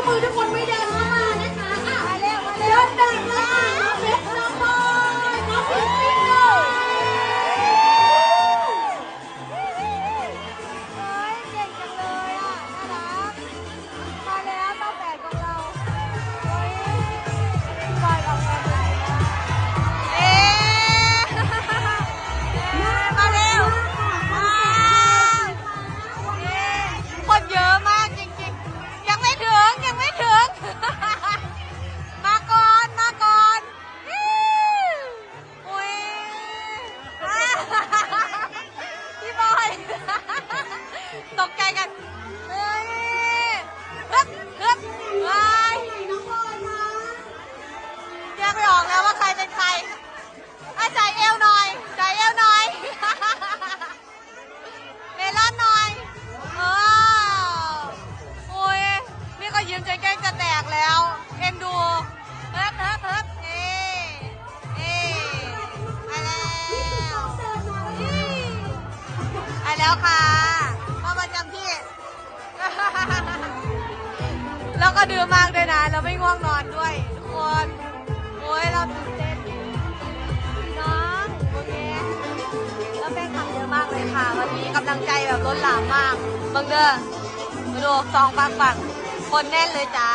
Nobody วหน่อยใจเอวหน่อย เมลอนหน่อยเออโอ้ยนี่ก็ยืนจนแก้งจะแตกแล้ว เอ็นดูเฮิบเฮิบเฮิบเอ๊เอ๊ไปแล้วไปแล้วค่ะมาประจำที่ แล้วก็ดื่มมากด้วยนะแล้วไม่ง่วงนอนด้วย ค่ะ วันนี้กำลังใจแบบล้นหลามมากบังเด้อมาดูสองปังปังคนแน่นเลยจ้า